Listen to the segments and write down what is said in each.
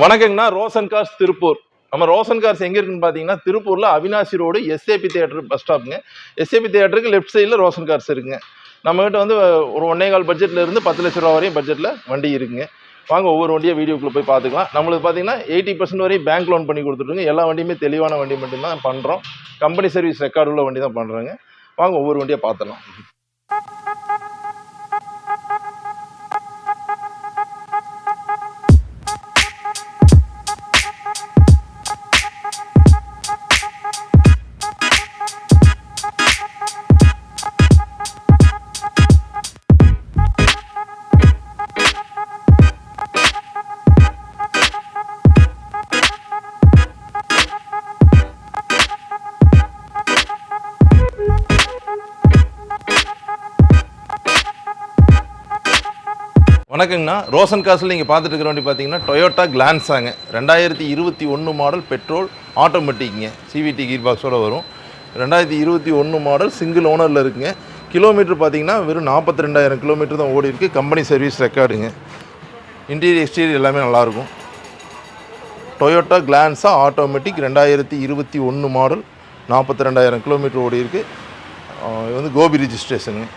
வணக்கங்கண்ணா Roshan cars Tiruppur. நம்ம Roshan cars எங்கே இருக்குன்னு பார்த்தீங்கன்னா திருப்பூரில் Avinashi road SAP theatre bus ஸ்டாப்புங்க SAP தியேட்டருக்கு லெஃப்ட் சைடில் ரோசன் கார்ஸ் இருக்குங்க. நம்மகிட்ட வந்து ஒரு ஒன்னே கால் பட்ஜெட்ல இருந்து பத்து லட்ச ரூபா வரையும் பட்ஜெட்டில் வண்டி இருக்குங்க. வாங்க ஒவ்வொரு வண்டியை வீடியோக்குள்ளே போய் பார்த்துக்கலாம் நம்மளுக்கு பார்த்தீங்கன்னா எயிட்டி பர்சன்ட் வரையும் பேங்க் லோன் பண்ணி கொடுத்துருங்க எல்லா வண்டியுமே தெளிவான வண்டி மட்டும்தான் பண்ணுறோம் கம்பெனி சர்வீஸ் ரெக்கார்டு உள்ள வண்டி தான் பண்ணுறோங்க வாங்க ஒவ்வொரு வண்டியாக பார்த்துலாம் வணக்கங்கண்ணா. ரோசன் காசில் நீங்கள் பார்த்துட்டு இருக்கிற வண்டி பார்த்தீங்கன்னா டொயோட்டா கிளான்ஸாங்க ரெண்டாயிரத்தி இருபத்தி ஒன்று மாடல் பெட்ரோல் ஆட்டோமேட்டிக்ங்க சிவிடி கீர் பாக்ஸோடு வரும். ரெண்டாயிரத்தி இருபத்தி ஒன்று மாடல் சிங்கிள் ஓனரில் இருக்குங்க. கிலோமீட்டர் பார்த்தீங்கன்னா வெறும் நாற்பத்தி ரெண்டாயிரம் கிலோமீட்டர் தான் ஓடி இருக்குது கம்பெனி சர்வீஸ் ரெக்கார்டுங்க இன்டீரியர் எக்ஸ்டீரியர் எல்லாமே நல்லாயிருக்கும். டொயோட்டா கிளான்ஸா ஆட்டோமேட்டிக் ரெண்டாயிரத்தி இருபத்தி ஒன்று மாடல் நாற்பத்தி ரெண்டாயிரம் கிலோமீட்டர் ஓடி இருக்குது இது வந்து கோபி ரிஜிஸ்ட்ரேஷனுங்க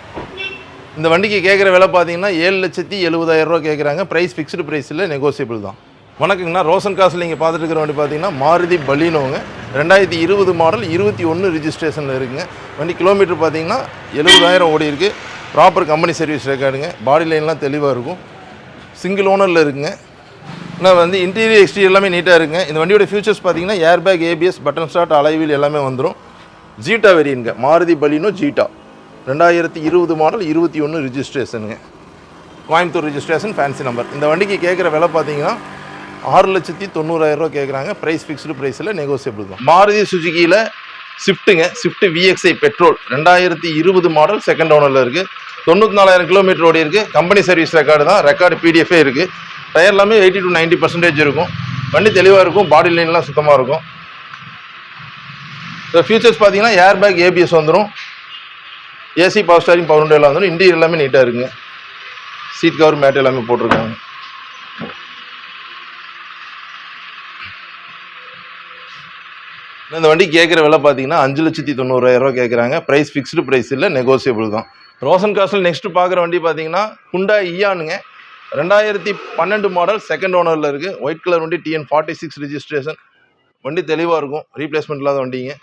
இந்த வண்டிக்கு கேட்குற விலை பார்த்தீங்கன்னா ஏழு லட்சத்தி எழுபதாயிரம் ரூபா கேட்குறாங்க ப்ரைஸ் ஃபிக்ஸ்டு ப்ரைஸ் இல்லை நெகோசியபிள் தான். வணக்கங்கண்ணா ரோசன் காசில் நீங்கள் பார்த்துட்டு இருக்கிற வண்டி பார்த்தீங்கன்னா மாருதி பலினோங்க. ரெண்டாயிரத்தி இருபது மாடல் இருபத்தி ஒன்று ரிஜிஸ்ட்ரேஷனில் இருக்குங்க. வண்டி கிலோமீட்டர் பார்த்தீங்கன்னா எழுபதாயிரம் ஓடி இருக்குது ப்ராப்பர் கம்பெனி சர்வீஸ் ரெக்கார்டுங்க பாடி லைன்லாம் தெளிவாக இருக்கும். சிங்கிள் ஓனரில் இருக்குங்க. ஆனால் வந்து இன்டீரியர் எக்ஸ்டீரியர் எல்லாமே நீட்டாக இருக்குங்க. இந்த வண்டியோட ஃபியூச்சர்ஸ் பார்த்தீங்கன்னா air bag ABS button start அலைவில் எல்லாமே வந்துடும் ஜீட்டா வேரியன்ங்க மாருதி பலினோ ஜீட்டா ரெண்டாயிரத்தி இருபது மாடல் இருபத்தி ஒன்று ரிஜிஸ்ட்ரேஷனுங்க கோயம்புத்தூர் ரிஜிஸ்ட்ரேஷன் ஃபேன்சி நம்பர் இந்த வண்டிக்கு கேட்குற விலை பார்த்தீங்கன்னா ஆறு லட்சத்தி தொண்ணூறாயிரரூவா கேட்குறாங்க ப்ரைஸ் ஃபிக்ஸ்டு ப்ரைஸில் நெகோசியபிள் தான். மாருதி சுஜுக்கியில் ஸ்விஃப்ட்டுங்க ஸ்விஃப்ட் விஎக்ஸ்ஐ பெட்ரோல் ரெண்டாயிரத்தி இருபது மாடல் செகண்ட் ஓனரில் இருக்குது தொண்ணூற்றி நாலாயிரம் கிலோமீட்டர் ஓடி இருக்குது கம்பெனி சர்வீஸ் ரெக்கார்டு தான். ரெக்கார்டு பிடிஎஃபே இருக்குது டயர் எல்லாமே எயிட்டி டு 90% பர்சன்டேஜ் இருக்கும். வண்டி தெளிவாக இருக்கும். பாடி லைன்லாம் சுத்தமாக இருக்கும். இந்த ஃபியூச்சர்ஸ் பார்த்தீங்கன்னா ஏர் பேக் ஏபிஎஸ் வந்துடும் AC power steering power window எல்லாம் வந்துடும் இன்டீரியர் எல்லாமே நீட்டாக இருக்குங்க. சீட் கவர் மேட் எல்லாமே போட்டிருக்காங்க. இந்த வண்டி கேட்குற விலை பார்த்தீங்கன்னா அஞ்சு லட்சத்தி தொண்ணூறாயிரம் ரூபா கேட்குறாங்க ப்ரைஸ் ஃபிக்ஸ்டு ப்ரைஸ் இல்லை நெகோசியபிள் தான். ரோசன் காசில் நெக்ஸ்ட்டு பார்க்குற வண்டி பார்த்தீங்கன்னா குண்டா இயானுங்க ரெண்டாயிரத்தி பன்னெண்டு மாடல் செகண்ட் ஓனரில் இருக்குது ஒயிட் கலர் வண்டி டிஎன் ஃபார்ட்டி சிக்ஸ் ரிஜிஸ்ட்ரேஷன் வண்டி தெளிவாக இருக்கும். ரீப்ளேஸ்மெண்ட் இல்லாத வண்டிங்க.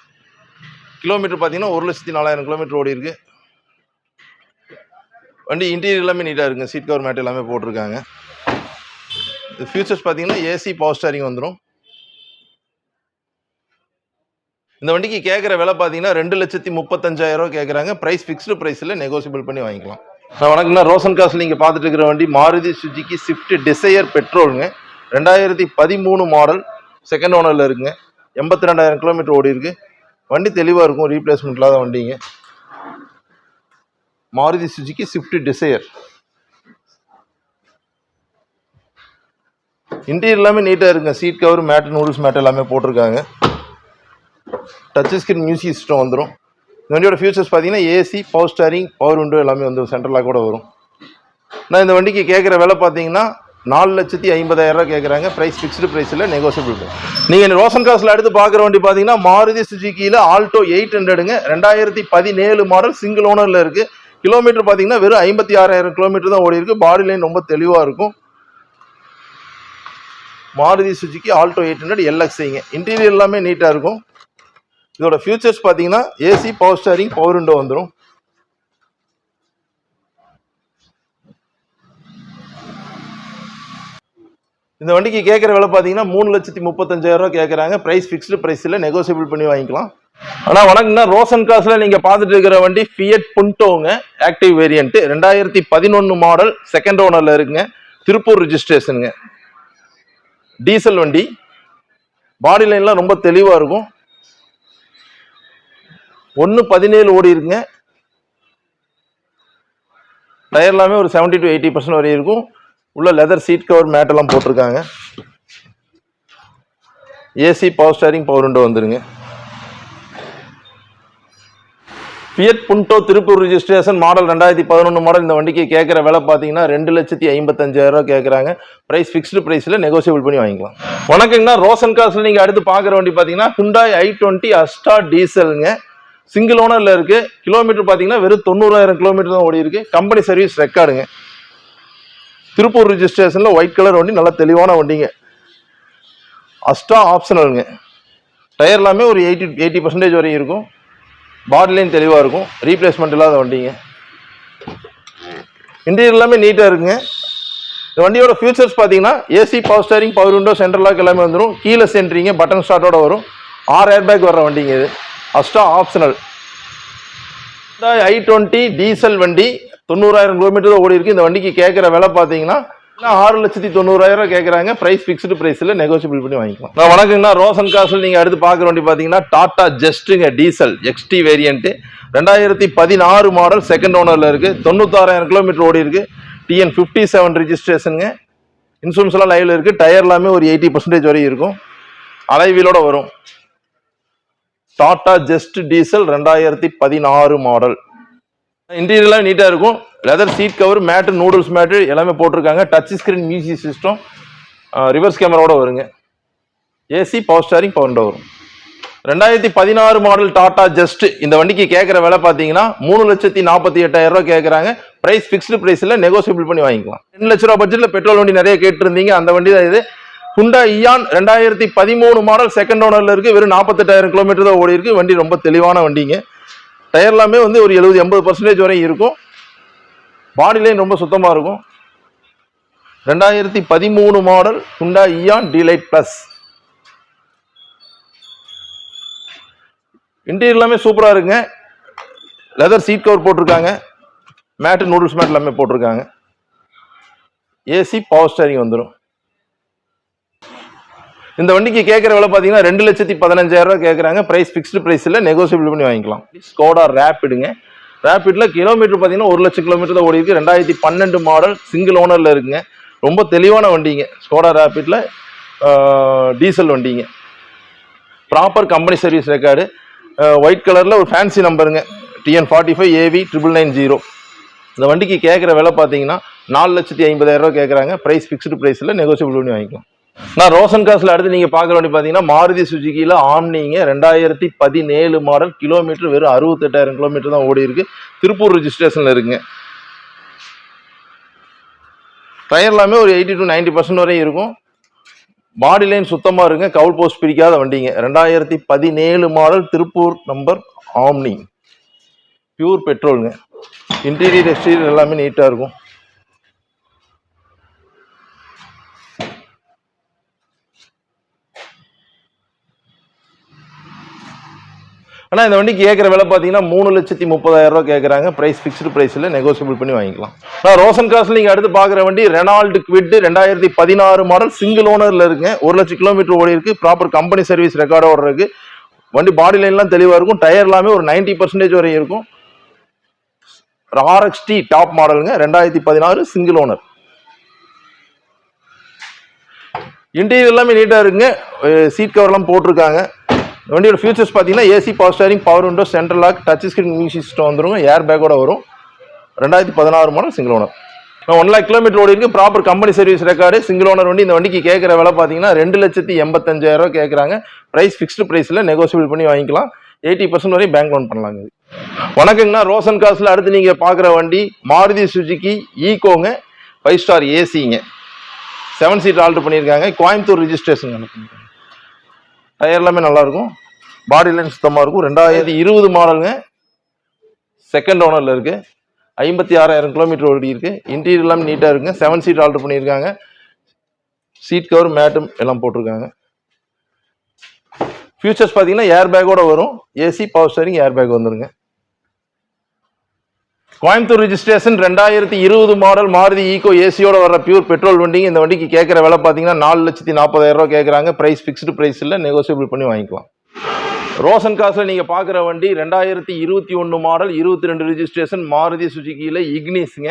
கிலோமீட்டர் பார்த்தீங்கன்னா ஒரு லட்சத்தி நாலாயிரம் கிலோமீட்டர் ஓடி இருக்குது வண்டி இன்டீரியர் எல்லாமே நீட்டாக இருக்குங்க. சீட் கவர் மேட் எல்லாமே போட்டிருக்காங்க. இது ஃபியூச்சர்ஸ் பார்த்தீங்கன்னா ஏசி பவர் ஸ்டாரிங் வந்துடும் இந்த வண்டிக்கு கேட்குற விலை பார்த்தீங்கன்னா ரெண்டு லட்சத்தி முப்பத்தஞ்சாயிரம் ரூபா கேட்குறாங்க. ப்ரைஸ் ஃபிக்ஸ்டு ப்ரைஸில் நெகோசியபிள் பண்ணி வாங்கிக்கலாம். நான் வணக்கம்னா ரோசன் காசில் நீங்கள் பார்த்துட்டு இருக்கிற வண்டி மாருதி சுஜிக்கு ஸ்விஃப்ட் டிசையர் பெட்ரோலுங்க ரெண்டாயிரத்தி பதிமூணு மாடல் செகண்ட் ஓனரில் இருக்குங்க. எண்பத்தி ரெண்டாயிரம் கிலோமீட்டர் ஓடி இருக்குது வண்டி தெளிவாக இருக்கும். ரீப்ளேஸ்மெண்ட் இல்லாத வண்டிங்க. Maruti Suzuki Swift Dzire interior எல்லாமே நீட்டாக இருக்குங்க. Seat cover mat noodles mat எல்லாமே போட்டிருக்காங்க. டச் ஸ்கிரீன் மியூசிக் சிஸ்டம் வந்துடும் இந்த வண்டியோட ஃபியூச்சர்ஸ் பார்த்தீங்கன்னா AC power steering power window எல்லாமே வந்து சென்ட்ரலாக கூட வரும். நான் இந்த வண்டிக்கு கேட்குற விலை பார்த்தீங்கன்னா நாலு லட்சத்தி ஐம்பதாயிரரூவா கேட்குறாங்க. ப்ரைஸ் ஃபிக்ஸ்டு ப்ரைஸில் நெகோசியபிள் நீங்கள் ரோஷன் காசில் அடுத்து பார்க்குற வண்டி பார்த்தீங்கன்னா மாருதி சுஜுக்கியில் ஆல்டோ எயிட் ஹண்ட்ரடுங்க ரெண்டாயிரத்தி பதினேழு மாடல் சிங்கிள் ஓனரில் இருக்குது கிலோமீட்டர் பார்த்தீங்கன்னா வெறும் ஐம்பத்தி ஆறாயிரம் கிலோமீட்டர் தான் ஓடி இருக்கு பாடி லைன் ரொம்ப தெளிவாக இருக்கும். Maruti Suzuki Alto eight hundred எல்எக்ஸிங்க interior எல்லாமே நீட்டாக இருக்கும். இதோட ஃபியூச்சர்ஸ் பார்த்தீங்கன்னா AC power steering power window வந்துடும் இந்த வண்டிக்கு கேட்குற விலை பார்த்தீங்கன்னா மூணு லட்சத்தி முப்பத்தஞ்சாயிரம் ரூபா கேட்குறாங்க. ப்ரைஸ் ஃபிக்ஸ்டு ப்ரைஸில் நெகோசியபிள் பண்ணி வாங்கிக்கலாம். ஆனா வணக்கம்னா ரோசன் காசில் நீங்கள் பார்த்துட்டு இருக்கிற வண்டி ஃபியட் புண்டோங்க ஆக்டிவ் வேரியன்ட் ரெண்டாயிரத்தி பதினொன்று மாடல் செகண்ட் ஓனர்ல இருக்குங்க. திருப்பூர் ரிஜிஸ்ட்ரேஷனுங்க டீசல் வண்டி. பாடி லைன்லாம் ரொம்ப தெளிவாக இருக்கும். ஒன்று பதினேழு ஓடி இருக்குங்க. டயர் எல்லாமே ஒரு செவன்ட்டி டு எயிட்டி பர்சன்ட் வரையும் இருக்கும். உள்ள லெதர் சீட் கவர் மேட்டெல்லாம் போட்டிருக்காங்க. AC power steering power window வந்துருங்க. Fiat Punto Tiruppur registration model ரெண்டாயிரத்தி பதினொன்று மாடல் இந்த வண்டிக்கு கேட்குற விலை பார்த்தீங்கன்னா ரெண்டு லட்சத்தி ஐம்பத்தஞ்சாயிரரூவா கேட்குறாங்க. ப்ரைஸ் ஃபிக்ஸ்டு ப்ரைஸில் நெகோசியபிள் பண்ணி வாங்கிக்கலாம். வணக்கங்கண்ணா ரோசன் காசில் நீங்கள் அடுத்து பார்க்குற வண்டி பார்த்தீங்கன்னா ஹுண்டாய் ஐ டுவெண்ட்டி அஸ்டா டீசலுங்க சிங்கிள் ஓனரில் இருக்குது கிலோமீட்டர் பார்த்தீங்கன்னா வெறும் தொண்ணூறாயிரம் கிலோமீட்டர் தான் ஓடி இருக்கு. கம்பெனி சர்வீஸ் ரெக்கார்டுங்க திருப்பூர் ரிஜிஸ்ட்ரேஷனில் ஒயிட் கலர் வண்டி நல்லா தெளிவான வண்டிங்க. அஸ்டா ஆப்ஷனலுங்க டயர் எல்லாமே ஒரு எயிட்டி எயிட்டி பர்சன்டேஜ் வரையும் இருக்கும். பாடிலையும் தெளிவாக இருக்கும். ரீப்ளேஸ்மெண்ட் இல்லாத வண்டிங்க. இன்டீரியர் எல்லாமே நீட்டாக இருக்குங்க. இந்த வண்டியோட ஃபியூச்சர்ஸ் பார்த்தீங்கன்னா AC power steering power window central lock எல்லாமே வந்துடும் கீழே சென்ட்ரிங்க பட்டன் ஸ்டார்ட்டோட வரும். ஆறு ஏர் பேக் வர்ற வண்டிங்க இது. Asta optional i twenty diesel வண்டி தொண்ணூறாயிரம் கிலோமீட்டர் தான் ஓடி இருக்குது இந்த வண்டிக்கு கேட்குற விலை பார்த்தீங்கன்னா ஆறு லட்சத்தி தொண்ணூறாயிரம் கேட்குறாங்க ப்ரைஸ் ஃபிக்ஸ்டு ப்ரைஸில் நெகோசியபிள் பண்ணி வாங்கிக்கலாம். நான் வணக்கங்கண்ணா. ரோசன் காசில் நீங்கள் அடுத்து பார்க்குற வண்டி பார்த்தீங்கன்னா டாடா ஜஸ்ட்டுங்க டீசல் எக்ஸ்டி வேரியண்ட்டு ரெண்டாயிரத்தி பதினாறு மாடல் செகண்ட் ஓனரில் இருக்குது தொண்ணூத்தாறாயிரம் கிலோமீட்டர் ஓடி இருக்குது டிஎன் ஃபிஃப்டி செவன் ரிஜிஸ்ட்ரேஷனுங்க இன்சூரன்ஸ்லாம் லைவில் இருக்குது டயர் எல்லாமே ஒரு எயிட்டி பர்சன்டேஜ் வரையும் இருக்கும். அலைவீலோட வரும். டாடா ஜஸ்ட் டீசல் ரெண்டாயிரத்தி பதினாறு மாடல் இன்டீரியர்லாம் நீட்டாக இருக்கும். Leather seat cover mat noodles mat எல்லாமே போட்டிருக்காங்க. Touch screen music system reverse கேமராவோட வருங்க. ஏசி பவர் ஸ்டாரிங் பவர் வரும். ரெண்டாயிரத்தி பதினாறு மாடல் டாடா ஜஸ்ட் இந்த வண்டிக்கு கேட்குற விலை பார்த்தீங்கன்னா மூணு லட்சத்தி நாற்பத்தி எட்டாயிரம் ரூபா கேட்குறாங்க ப்ரைஸ் ஃபிக்ஸ்டு ப்ரைஸில் நெகோசியபிள் பண்ணி வாங்கிக்கலாம். ரெண்டு லட்ச ரூபா பட்ஜெட்டில் பெட்ரோல் வண்டி நிறைய கேட்டிருந்தீங்க. அந்த வண்டி தான் இது. ஹுண்டா இயான் ரெண்டாயிரத்தி பதிமூணு மாடல் செகண்ட் ஓனரில் இருக்குது வெறும் நாற்பத்தெட்டாயிரம் கிலோமீட்டர் தான் ஓடி இருக்கு வண்டி ரொம்ப தெளிவான வண்டிங்க. டயர் எல்லாமே வந்து ஒரு எழுபது எண்பது பர்சன்டேஜ் வரையும் இருக்கும். பாடி லைன் ரொம்ப சுத்தமாக இருக்கும். ரெண்டாயிரத்தி பதிமூணு model Hyundai Eon delight plus interior எல்லாமே சூப்பராக இருக்குங்க. லெதர் சீட் கவர் போட்டிருக்காங்க. மேட்டு நூடுல்ஸ் மேட் எல்லாமே போட்டிருக்காங்க. ஏசி பவர் ஸ்டேரிங் வந்துடும் இந்த வண்டிக்கு கேட்குற விலை பார்த்தீங்கன்னா ரெண்டு லட்சத்தி பதினஞ்சாயிரம் ரூபா கேட்குறாங்க ப்ரைஸ் ஃபிக்ஸ்டு ப்ரைஸில் நெகோசியபிள் பண்ணி வாங்கிக்கலாம். ஸ்கோடா ரேப்பிடுங்க ரேப்பிடில் கிலோமீட்டர் பார்த்தீங்கன்னா ஒரு லட்சம் கிலோமீட்டர் தான் ஓடி இருக்கு ரெண்டாயிரத்தி பன்னெண்டு மாடல் சிங்கிள் ஓனரில் இருக்குங்க. ரொம்ப தெளிவான வண்டிங்க. ஸ்கோடா ரேப்பிடில் டீசல் வண்டிங்க. Proper company service record white கலரில் ஒரு fancy நம்பருங்க TN forty five AV triple nine zero இந்த வண்டிக்கு கேட்குற விலை பார்த்தீங்கன்னா நாலு லட்சத்தி ஐம்பதாயிரரூவா கேட்குறாங்க ப்ரைஸ் ஃபிக்ஸ்டு ப்ரைஸில் நெகோசியபிள் பண்ணி வாங்கிக்கலாம். நான் ரோசன் காசில் அடுத்து நீங்கள் பார்க்குற வண்டி பார்த்தீங்கன்னா மாருதி சுஜுக்கியில் ஆம்னிங்க. ரெண்டாயிரத்தி பதினேழு மாடல் கிலோமீட்டர் வெறும் அறுபத்தெட்டாயிரம் கிலோமீட்டர் தான் ஓடி இருக்கு. திருப்பூர் ரிஜிஸ்ட்ரேஷனில் இருக்குங்க. டயர் எல்லாமே ஒரு எயிட்டி டு நைன்டி பர்சன்ட் வரையும் இருக்கும். பாடி லைன் சுத்தமாக இருக்குங்க. கவுல் போஸ்ட் பிரிக்காத வண்டிங்க. ரெண்டாயிரத்தி பதினேழு model Tiruppur number Omni. Pure பெட்ரோலுங்க interior exterior எல்லாமே நீட்டாக இருக்கும். ஆனால் இந்த வண்டிக்கு கேட்குற விலை பார்த்தீங்கன்னா மூணு லட்சத்தி முப்பதாயிரம் ரூபா கேட்குறாங்க ப்ரைஸ் ஃபிக்ஸ்டு ப்ரைஸில் நெகோசியபிள் பண்ணி வாங்கிக்கலாம். நான் ரோசன் கிராஸில் நீங்கள் அடுத்து பார்க்குற வண்டி ரெனால்டு குவிட் ரெண்டாயிரத்தி பதினாறு மாடல் சிங்கிள் ஓனரில் இருக்குங்க ஒரு லட்சம் கிலோமீட்டர் ஓடி இருக்குது ப்ராப்பர் கம்பெனி சர்வீஸ் ரெக்கார்டோட இருக்கு. வண்டி பாடி லைன்லாம் தெளிவாக இருக்கும். டயர் எல்லாமே ஒரு நைன்டி பர்சன்டேஜ் வரையும் இருக்கும். ஆர்எக்ஸ்டி டாப் மாடலுங்க ரெண்டாயிரத்தி பதினாறு சிங்கிள் ஓனர் இன்டீரியர் எல்லாமே நீட்டாக இருக்குங்க. சீட் கவர்லாம் போட்டிருக்காங்க. வண்டியோட ஃபியூச்சர்ஸ் பார்த்தீங்கன்னா AC power steering power window central lock touch screen music system வந்துருங்க. ஏர் பேக்கோட வரும். ரெண்டாயிரத்தி பதினாறு model single owner one lakh kilometre ஓடி இருக்கு. Proper company service record single owner வண்டி இந்த வண்டிக்கு கேட்குற விலை பார்த்தீங்கன்னா ரெண்டு லட்சத்தி எண்பத்தஞ்சாயிரம் கேட்குறாங்க. ப்ரைஸ் ஃபிக்ஸ்டு ப்ரைஸில் நெகோசியபிள் பண்ணி வாங்கிக்கலாம். எயிட்டி பர்சன்ட் வரையும் பேங்க் லோன் பண்ணலாங்க வணக்கங்கண்ணா. ரோசன் காசில் அடுத்து நீங்கள் பார்க்குற வண்டி மாருதி சுஜுக்கி ஈகோங்க ஃபைவ் ஸ்டார் ஏசிங்க செவன் சீட் ஆல்ட்ரு பண்ணியிருக்காங்க. கோயம்புத்தூர் ரிஜிஸ்ட்ரேஷன் டயர் எல்லாமே நல்லா இருக்கும் பாடி லைன் சுத்தமாக இருக்கும். ரெண்டாயிரத்தி இருபது மாடலுங்க செகண்ட் ஓனரில் இருக்குது ஐம்பத்தி ஆறாயிரம் கிலோமீட்டர் ஓடி இருக்குது இன்டீரியர் எல்லாமே நீட்டாக இருக்குங்க. செவன் சீட் ஆல்டர் பண்ணியிருக்காங்க. சீட் கவர் மேட்டும் எல்லாம் போட்டிருக்காங்க. ஃபியூச்சர்ஸ் பார்த்தீங்கன்னா ஏர் பேக்கோட வரும். AC power steering air bag வந்துருங்க. கோயம்புத்தூர் ரிஜிஸ்ட்ரேஷன் ரெண்டாயிரத்தி இருபது மாடல் மாருதி ஈகோ ஏசியோட வர பியூர் பெட்ரோல் வண்டிங்க. இந்த வண்டிக்கு கேட்குற விலை பார்த்தீங்கன்னா நாலு லட்சத்தி நாற்பதாயிரம் ரூபா கேட்குறாங்க. ப்ரைஸ் ஃபிக்ஸ்டு ப்ரைஸ் இல்லை நெகோசியபிள் பண்ணி வாங்கிக்கலாம். ரோசன் காசில் நீங்கள் பார்க்குற வண்டி ரெண்டாயிரத்தி இருபத்தி ஒன்று மாடல் இருபத்தி ரெண்டு ரிஜிஸ்ட்ரேஷன் மாருதி சுஜுக்கியில் இக்னிஸுங்க.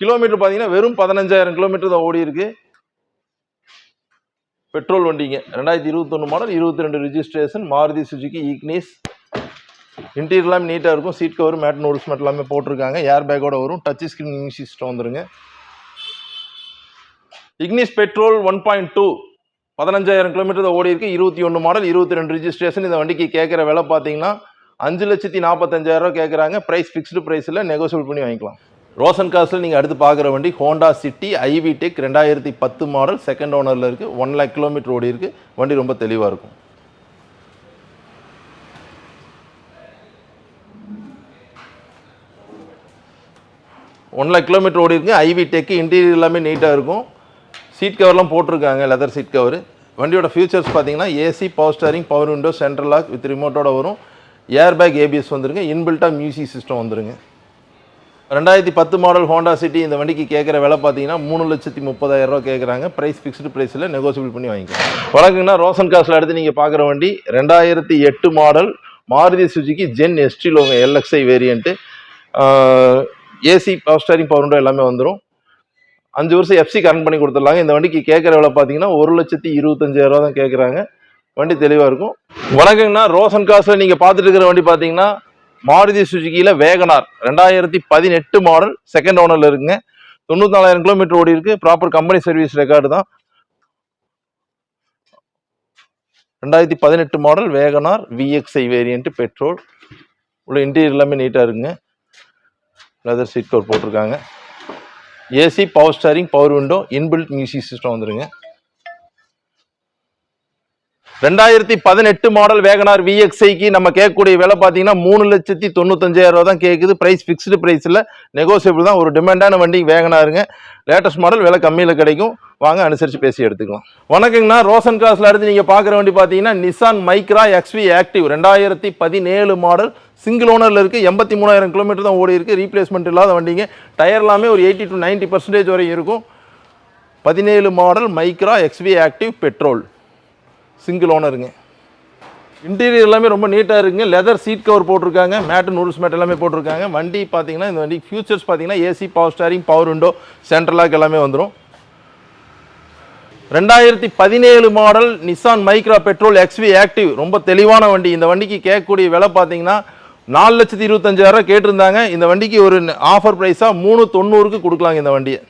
கிலோமீட்டர் பார்த்தீங்கன்னா வெறும் பதினஞ்சாயிரம் கிலோமீட்டர் தான் ஓடி இருக்கு. பெட்ரோல் வண்டிங்க. ரெண்டாயிரத்தி இருபத்தொன்று மாடல் இருபத்தி ரெண்டு ரிஜிஸ்ட்ரேஷன் மாருதி சுஜுக்கி இக்னிஸ். இன்டீரியர்லாம் நீட்டாக இருக்கும். Seat cover mat noodles mat எல்லாமே போட்டிருக்காங்க. ஏர் பேக்கோட வரும். டச் ஸ்க்ரீன் மியூசிக் சிஸ்டம் வந்துருங்க. Ignis petrol one point two பதினஞ்சாயிரம் கிலோமீட்டர் ஓடி இருக்கு இருபத்தி ஒன்று மாடல் இருபத்தி ரெண்டு ரிஜிஸ்ட்ரேஷன் இந்த வண்டிக்கு கேட்குற விலை பார்த்தீங்கன்னா அஞ்சு லட்சத்தி நாற்பத்தஞ்சாயிரம் ரூபா கேட்குறாங்க. ப்ரைஸ் ஃபிக்ஸ்டு ப்ரைஸில் நெகோசியபிள் பண்ணி வாங்கிக்கலாம். ரோசன் காசில் நீங்கள் அடுத்து பார்க்குற வண்டி ஹோண்டா சிட்டி ஐவி டெக் ரெண்டாயிரத்தி பத்து மாடல் செகண்ட் ஓனரில் இருக்குது ஒன் லேக் கிலோமீட்டர் ஓடி இருக்குது வண்டி ரொம்ப தெளிவாக இருக்கும். ஒன் லேக் கிலோமீட்டர் ஓடி இருக்கு ஐவி டெக்கு இன்டீரியர் எல்லாமே நீட்டாக இருக்கும். சீட் கவர்லாம் போட்டிருக்காங்க லெதர் சீட் கவர் வண்டியோட ஃபியூச்சர்ஸ் பார்த்தீங்கன்னா AC power steering power window central lock with ரிமோட்டோட வரும். ஏர் பேக் ஏபிஎஸ் வந்துருங்க. இன்பில்ட்டாக மியூசிக் சிஸ்டம் வந்துருங்க. ரெண்டாயிரத்தி பத்து மாடல் ஹோண்டா சிட்டி இந்த வண்டிக்கு கேட்குற விலை பார்த்தீங்கன்னா மூணு லட்சத்தி முப்பதாயிரம் ரூபா கேட்குறாங்க. ப்ரைஸ் ஃபிக்ஸ்டு ப்ரைஸில் நெகோசியபிள் பண்ணி வாங்கிக்கலாம். வழக்குங்கன்னா ரோசன் காசில் அடுத்து நீங்கள் பார்க்குற வண்டி ரெண்டாயிரத்தி எட்டு model Maruti Suzuki Zen எஸ்டிலோங்க LXI variant AC power steering power window எல்லாமே வந்துடும் அஞ்சு வருஷம் எஃப்சி கரண்ட் பண்ணி கொடுத்துடலாங்க. இந்த வண்டிக்கு கேட்குற விலை பார்த்தீங்கன்னா ஒரு லட்சத்தி இருபத்தஞ்சாயிரம் ரூபா தான் கேட்குறாங்க வண்டி தெளிவாக இருக்கும். வணக்கங்கண்ணா. ரோசன் காசில் நீங்கள் பார்த்துட்டு இருக்கிற வண்டி பார்த்தீங்கன்னா மாருதி சுஜுக்கியில் வேகனார். ரெண்டாயிரத்தி பதினெட்டு மாடல் செகண்ட் ஓனரில் இருக்குங்க. தொண்ணூத்தி நாலாயிரம் கிலோமீட்டர் ஓடி இருக்கு. ப்ராப்பர் கம்பெனி சர்வீஸ் ரெக்கார்டு தான். ரெண்டாயிரத்தி பதினெட்டு model Wagon R VXI variant petrol உள்ள இன்டீரியர் எல்லாமே நீட்டாக இருக்குங்க. லெதர் சீட் கவர் போட்டிருக்காங்க. AC power steering power window inbuilt music system வந்துருங்க. ரெண்டாயிரத்தி பதினெட்டு மாடல் வேகனார் விஎக்ஸ்ஐக்கு நம்ம கேட்கக்கூடிய விலை பார்த்தீங்கன்னா மூணு லட்சத்தி தொண்ணூத்தஞ்சாயிரம் ரூபா தான் கேட்குது. ப்ரைஸ் ஃபிக்ஸ்டு ப்ரைஸில் நெகோசியபிள் தான். ஒரு டிமாண்டான வண்டி வேகனாருங்க. லேட்டஸ்ட் மாடல் விலை கம்மியில் கிடைக்கும். வாங்க அனுசரித்து பேசி எடுத்துக்கலாம். வணக்கங்கண்ணா ரோசன் கிராஸில் அடுத்து நீங்கள் பார்க்குற வண்டி பார்த்தீங்கன்னா நிசான் மைக்ரா எக்ஸ்வி ஆக்டிவ் ரெண்டாயிரத்தி பதினேழு மாடல் சிங்கிள் ஓனரில் இருக்குது எண்பத்தி மூணாயிரம் கிலோமீட்டர் தான் ஓடி இருக்குது ரீப்ளேஸ்மெண்ட் இல்லாத வண்டிங்க. டயர் எல்லாமே ஒரு எயிட்டி டு 90% பர்சன்டேஜ் வரையும் இருக்கும். பதினேழு model Micra XV active petrol single ஓனருங்க interior எல்லாமே ரொம்ப நீட்டாக இருக்குங்க. லெதர் சீட் கவர் போட்டிருக்காங்க. மேட்டு நூல்ஸ் மேட் எல்லாமே போட்டிருக்காங்க. வண்டி பார்த்தீங்கன்னா இந்த வண்டி ஃபியூச்சர்ஸ் பார்த்தீங்கன்னா AC power steering power window central lock எல்லாமே வந்துடும் ரெண்டாயிரத்தி பதினேழு model Nissan Micra petrol XV active ரொம்ப தெளிவான வண்டி. இந்த வண்டிக்கு கேட்கக்கூடிய விலை பார்த்தீங்கன்னா நாலு லட்சத்தி இருபத்தஞ்சாயிரம் கேட்டிருந்தாங்க. இந்த வண்டிக்கு ஒரு ஆஃபர் ப்ரைஸாக மூணு தொண்ணூறுக்கு கொடுக்கலாங்க இந்த வண்டியை.